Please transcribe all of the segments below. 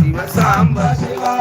శివ సాంబ శివా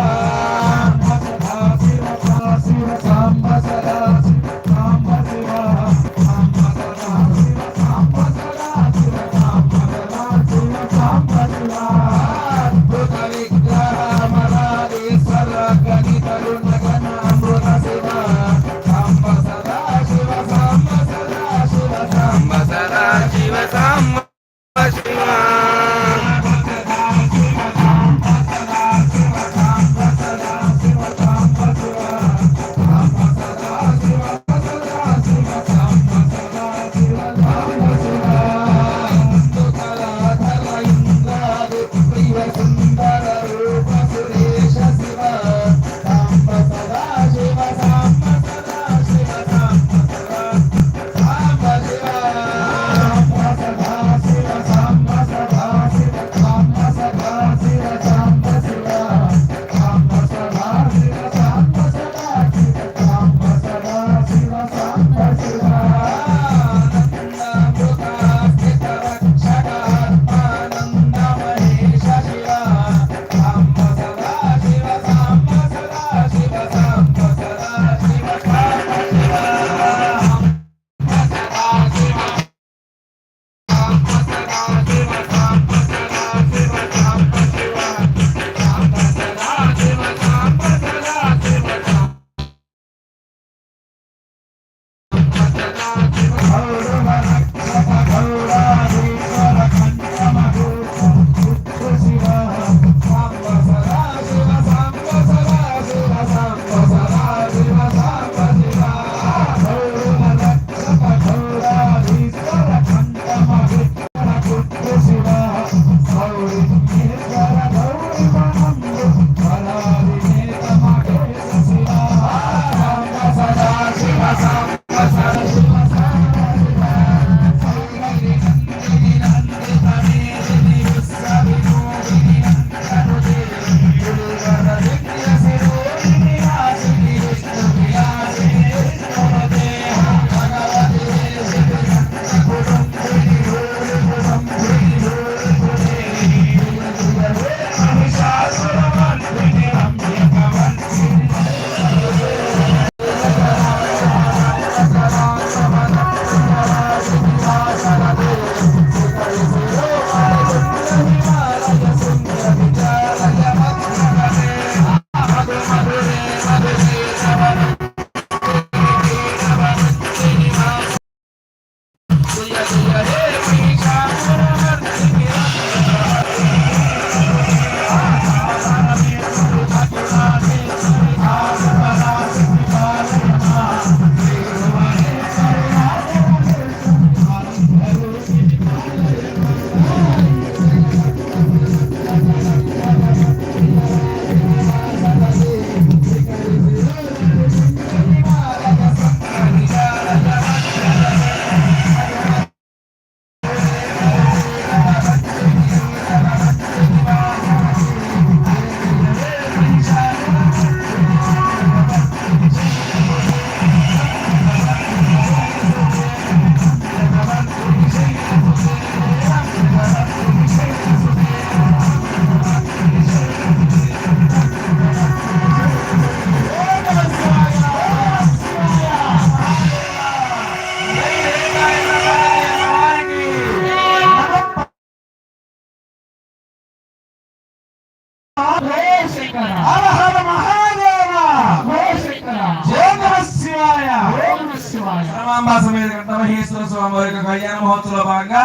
స్వామి వారి యొక్క కళ్యాణ మహోత్సవంలో భాగంగా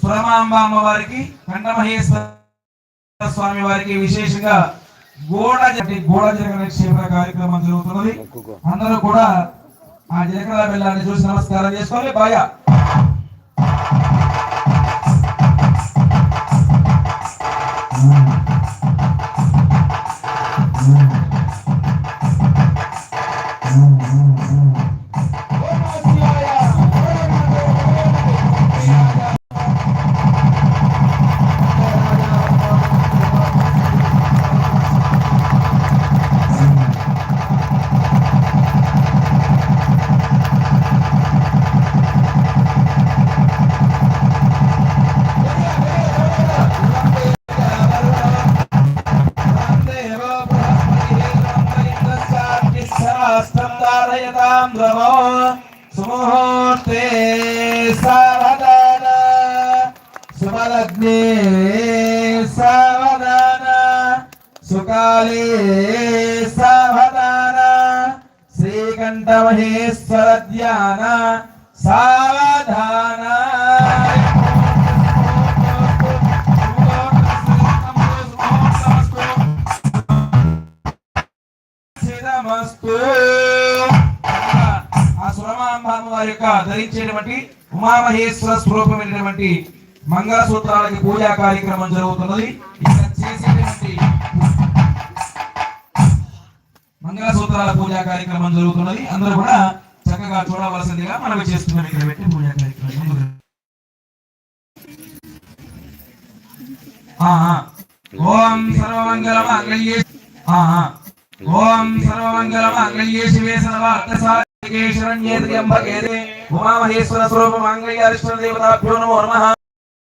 సురమాంబ అమ్మవారికి కండమహేశ్వర స్వామి వారికి విశేషంగా గోడ గోడ జరగ నిక్షేపణ కార్యక్రమం జరుగుతున్నది. అందరూ కూడా ఆ జగన్ వెళ్ళాలని చూసి నమస్కారం చేసుకోవాలి. బాయా. సుకాలే సావధాన. శ్రీకంఠమహేశ్వర ధ్యాన సావధాన ఆ సురమాంబామ వారి యొక్క ధరించేటువంటి ఉమామహేశ్వర స్వరూపమైనటువంటి మంగళ సూత్రాలకి పూజా కార్యక్రమం జరుగుతున్నది. ఇక్కడ చేసేటువంటి మంగళసూత్రాల పూజా కార్యక్రమం జరుగుతున్నది. అందరూ కూడా చక్కగా చూడవలసిందిగా మనం చేస్తున్నాం. ఇక్కడ పెట్టి పూజా కార్యక్రమం ఓం సర్వమంగళ మంగళ్యే ఓం సర్వమంగళ మంగళ్యే శివే సర్వ శరణ్యే ఉమామహేశ్వర స్వరూప మంగళ్యారిష్ట దేవతాభ్యో నమో నమః.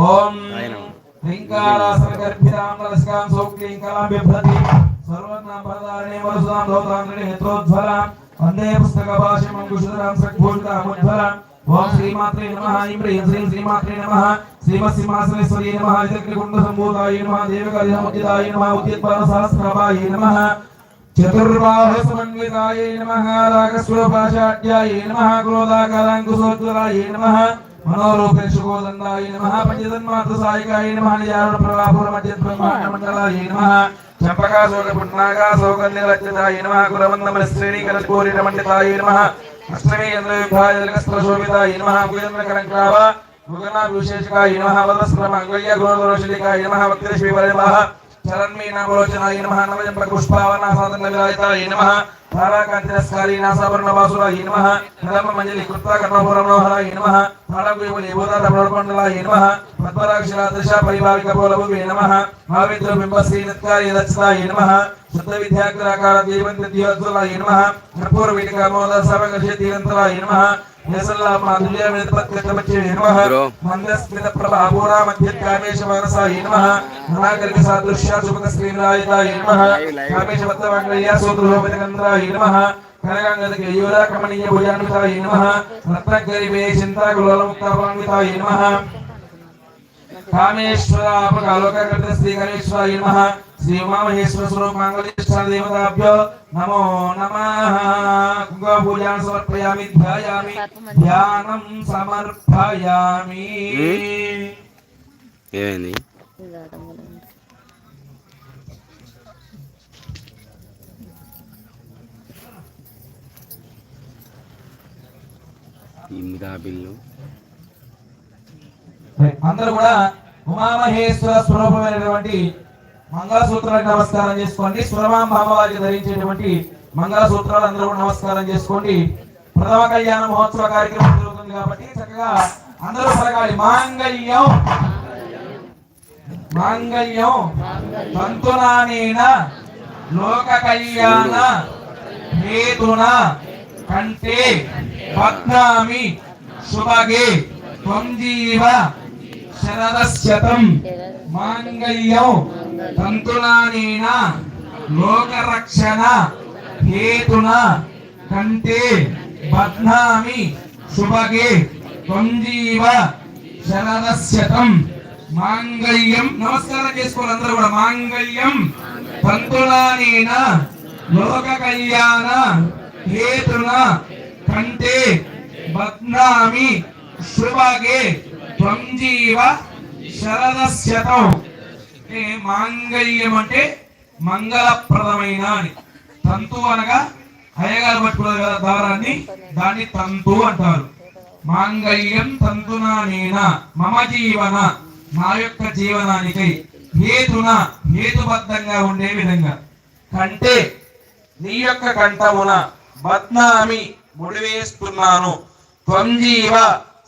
ఓం హ్రీంకారాసన గర్భిరాం లస్కాం సౌక్లీంకలాం బిభ్రతి సర్వజ్ఞాం పరదారిణే వరసుదాం లోతాంగణే హేత్రోజ్వలాం వందే పుస్తక భాష్యం అంకుశధరాం సద్భూషితాముజ్వలాం ఓం శ్రీమాత్రే నమః. ఇమ్రియ శ్రీ శ్రీమాత్రే నమః. శ్రీమత్సింహాసనేశ్వరీ నమః. చక్రకుండ సంభూతాయ నమః దేవకలిహముద్దితాయ నమః. ఉద్యత్పాద సహస్రభాయ నమః. చతుర్బాహ సమన్వితాయ నమః. రాగస్వరూపాచార్యాయ నమః. క్రోధాకరాంకుశోజ్వలాయ నమః. మనోరూపేక్షుకోదండాయ నమః పంచతన్మాత్ర సాయికాయ నమః నిజారుణ ప్రభాపుర మధ్య బ్రహ్మాండ మండలాయ నమః చంపకా శోక పుట్నాగా శోకన్య రక్షితాయ నమః కురవందమన శ్రేణి కలకోరి రమండితాయ నమః అష్టమి చంద్రవిభాయ జలకస్త్ర శోభితాయ నమః భుజేంద్ర కరంక్రావ భుగనా విశేషకాయ నమః వలస్క్రమ అంగుళ్య గుణదోషికాయ నమః వక్రశ్రీ పరిమః పద్మరాక్షరాదృశ పరిభావిక పోలభువే నమః భావిద్ర బింబశ్రీ నత్కారీ దక్షితాయ నమః శుద్ధ విద్యాగ్రాకార దీవంతి దియోజ్వలాయ నమః కర్పూర వీటికా మోద సర్వగషే తీరంతరాయ నమః నమః. మందస్మిత ప్రభాపూరా మధ్యకామేశ మనసాయ నమః నాగరిక సాదృశ్య సుభగ శ్రీరాయితాయ నమః కామేశ వత్తవాంగళ్య సూత్రోపతి గంధ్రాయ నమః కనగంగద కేయూర కమనీయ భుజాన్వితాయ నమః రత్నగరివే చింతాకులోలముక్తాపాన్వితాయ నమః కామేశ్వరాపకాలోకకృత శ్రీ గణేశ్వరాయ నమః శ్రీ ఉమామహేశ్వర స్వరూప మంగళేశ్వర దేవతాభ్యో నమో నమః కుంకుమ పూజాన్ సమర్పయామి ధ్యాయామి ధ్యానం సమర్పయామి ఏమైంది ఇంకా బిల్లు అందరూ కూడా ఉమామహేశ్వర స్వరూపమైనటువంటి మంగళసూత్రాలకు నమస్కారం చేసుకోండి. సురమాంబ అమ్మవారికి ధరించేటువంటి మంగళసూత్రాలు అందరూ కూడా నమస్కారం చేసుకోండి. ప్రథమ కళ్యాణ మహోత్సవ కార్యక్రమం జరుగుతుంది కాబట్టి చక్కగా అందరూ పలకాలి. మాంగళ్యం. మాంగళ్యం. తంతునానేన. లోక కళ్యాణ హేతున. కంటే పద్నామి సుభగే త్వంజీవ శరదశతం మాంగళ్యం తంతునానేన లోకరక్షణ హేతున కంటే బధ్నామి సుభగే త్వంజీవ శరదశతం మాంగళ్యం నమస్కారం చేసుకోవాలి అందరూ కూడా. మాంగళ్యం తంతునానేన లోక కళ్యాణ హేతున కంటే బధ్నామి శుభగే త్వంజీవ శరదశతం అంటే మాంగళ్యం అంటే మంగళప్రదమైన అని. తంతు అనగా అయ్యగారు పట్టుకున్నారు కదా దారాన్ని దాన్ని తంతు అంటారు. మాంగళ్యం తంతునా నేన మమ జీవన నా యొక్క జీవనానికి. హేతున హేతుబద్ధంగా ఉండే విధంగా. కంటే నీ యొక్క కంఠమున బద్నామి ముడివేస్తున్నాను త్వంజీవ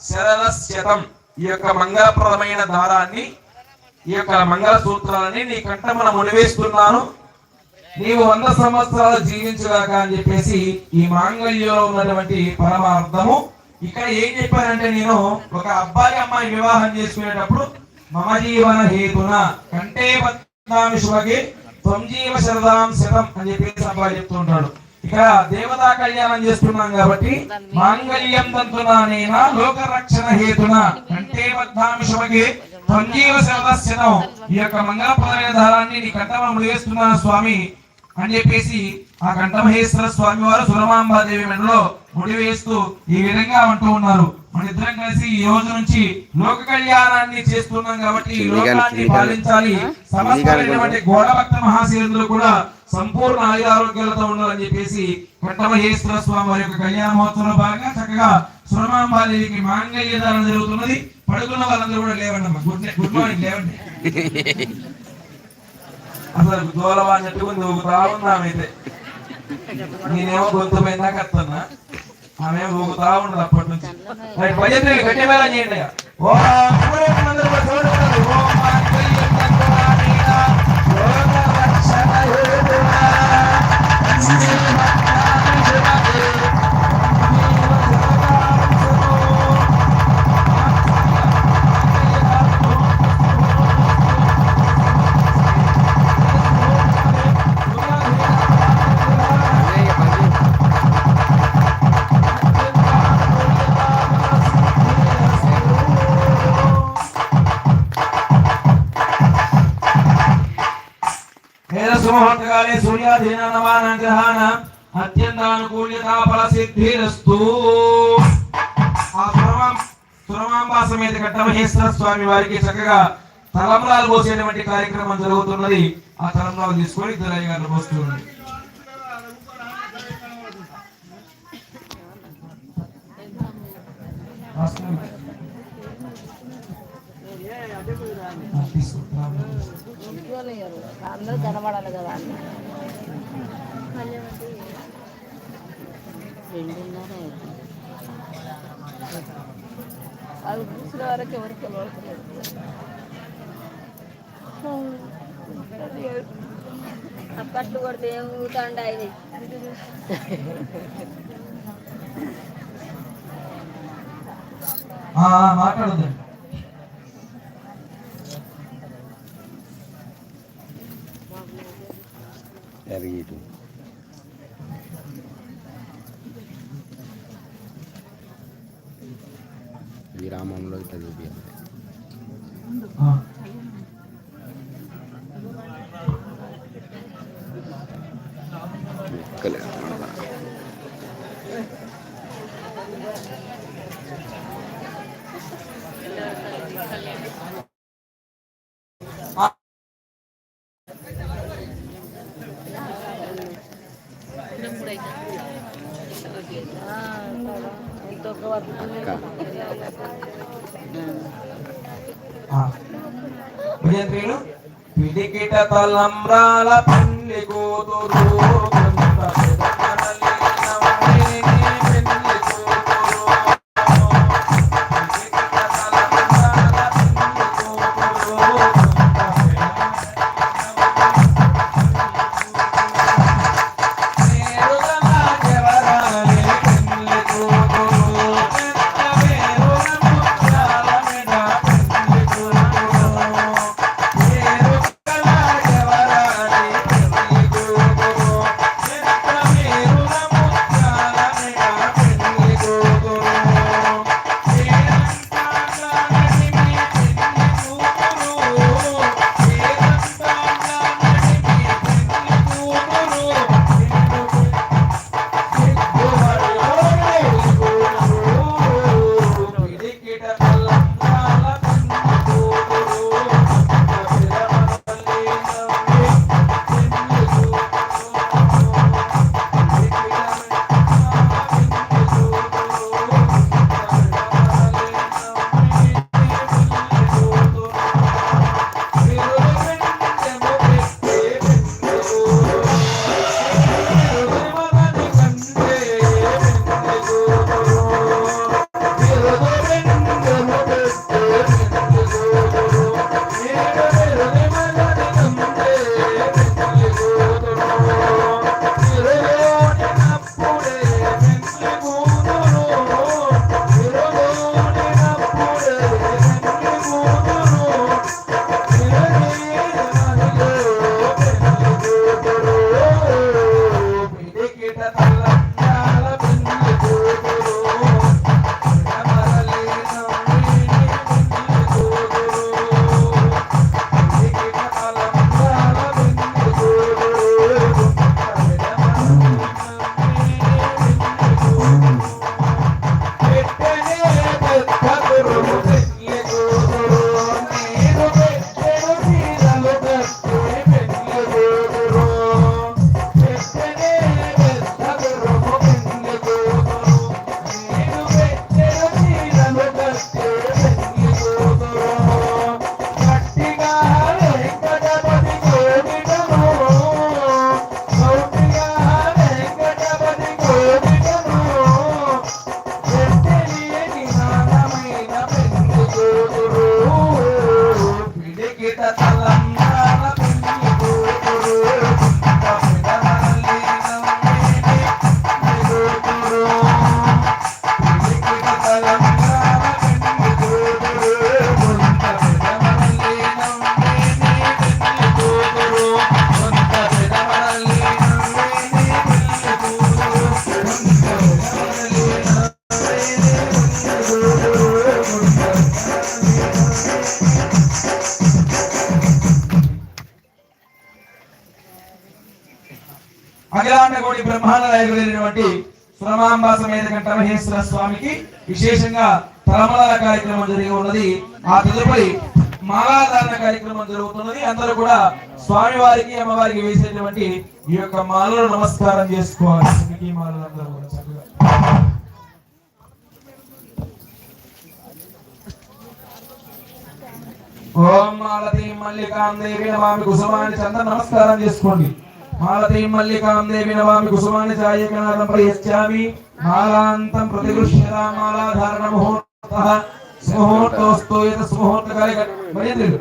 శరద శతం ఈ యొక్క మంగళప్రదమైన దారాన్ని ఈ యొక్క మంగళ సూత్రాలని నీ కంట మన ముడివేస్తున్నాను నీవు వంద సంవత్సరాలు జీవించగాక అని చెప్పేసి ఈ మాంగళ్యంలో ఉన్నటువంటి పరమార్థము. ఇక్కడ ఏం చెప్పారంటే నేను ఒక అబ్బాయి అమ్మాయి వివాహం చేసుకునేటప్పుడు మమ జీవన హేతున కంటే పద్నామి శుభకి త్వంజీవ శరదాం శతం అని చెప్పేసి అబ్బాయి చెప్తుంటాడు. ఇక్కడ దేవతా కళ్యాణం చేస్తున్నాం కాబట్టి మాంగళ్యం తంతునానేన లోక రక్షణ హేతున? పద్నామి శుభకి త్వంజీవ శరదశతం ఈ యొక్క మంగళప్రదమైన దారాన్ని నీ కంఠమ ముడివేస్తున్నాను స్వామి అని చెప్పేసి ఆ కంఠమహేశ్వర స్వామి వారు సురమాంబాదేవి మెడలో ముడి వేస్తూ ఈ విధంగా అంటూ ఉన్నారు. మన ఇద్దరం కలిసి ఈ రోజు నుంచి లోక కళ్యాణాన్ని చేస్తున్నాం కాబట్టి ఈ లోకాన్ని పాలించాలి. సమస్తమైనటువంటి గోడభక్త మహాశీలందరూ కూడా సంపూర్ణ ఆయురారోగ్యాలతో ఉండాలని చెప్పేసి కంఠమహేశ్వర స్వామి వారి యొక్క కళ్యాణ మహోత్సవంలో భాగంగా చక్కగా సురమాంబాదేవికి మాంగళ్య దానం జరుగుతున్నది. పడుకున్న వాళ్ళందరూ కూడా లేవండి అమ్మా. గుడ్ గుడ్ మార్నింగ్ లేవండి. అసలు ఊగుతా ఉంది ఆమె అయితే. నేనేమో గొంతు పోయిందా కత్తన్నా ఆమె ఊగుతా ఉండదు అప్పటి నుంచి. రైట్, భజన గట్టి మేళం చేయండి ఓ అందరూ వేదసుమహోత్తకాలే సూర్యాధీనానవానాం గ్రహాణం అత్యంతానుకూల్యతా ఫల సిద్ధిరస్తు ఆ సురమాం సురమాంబా సమేత కట్టమహేశ్వర స్వామి వారికి చక్కగా తలంబ్రాలు పోసేటువంటి కార్యక్రమం జరుగుతున్నది. ఆ తలంబ్రాలు తీసుకొని ఇద్దరు గారు పోస్తున్నారు తీసుకుంటున్నాను ఇంట్లోలేరు అందరూ కనబడాలి కదా రెండున్నర అది చూసిన వరకు ఎవరికి కనబడతలేదు అప్పట్లు కొడితే ఏం ఊతండ ఇది ఆ, આવી દીધું વિરામ અમલો કરી દીધી భజంత్రీలు పిడికిట తలంబ్రాల పెళ్ళి కూతురు అఖిలాండ కోటి బ్రహ్మాండ నాయకులైనటువంటి సురమాంబా సమేత మహేశ్వర స్వామికి విశేషంగా తలమల కార్యక్రమం జరిగి ఉన్నది. ఆ తదుపరి మాలాధారణ కార్యక్రమం జరుగుతున్నది. అందరూ కూడా స్వామి వారికి అమ్మవారికి వేసేటువంటి ఈ యొక్క మాలను నమస్కారం చేసుకోవాలి. ఈ మాలలు అందరూ కూడా చక్కగా. ఓం మాలతి మల్లికాం దేవి నమామి కుసుమాన్ని చంద్ర నమస్కారం చేసుకోండి. మాలతీ మల్లికాం దేవి నమామి కుసుమాని ఛాయకనాదం ప్రయచ్చామి మాలాంతం ప్రతిగృహ్యత మాలాధారణ ముహూర్త. సుముహూర్తోస్తు యత సుముహూర్త కార్య మర్యాదలు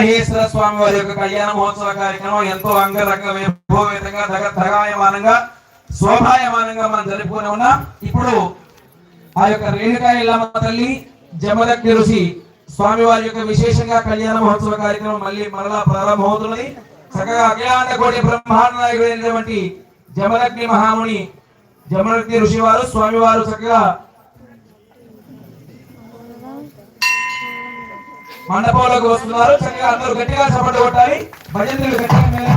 మహేశ్వర స్వామి వారి యొక్క కళ్యాణ మహోత్సవ కార్యక్రమం ఎంతో అంగరంగ వైభవయుతంగా తగ తగాయమానంగా శోభాయమానంగా మనం జరుపుకుని ఉన్నాం. ఇప్పుడు ఆ యొక్క రేణుకా ఇల్లమ్మ తల్లి జమదగ్ని ఋషి స్వామి వారి యొక్క విశేషంగా కళ్యాణ మహోత్సవ కార్యక్రమం మళ్ళీ మరలా ప్రారంభమవుతున్నది. చక్కగా అఖిలాండ కోటి బ్రహ్మాండ నాయకుడైనటువంటి జమదగ్ని మహాముని జమదగ్ని ఋషి వారు స్వామి వారు చక్కగా మండపంలోకి వస్తున్నారు. చక్కగా అందరూ గట్టిగా చప్పట్లు కొట్టాలి. భజనలు గట్టిగా మేళం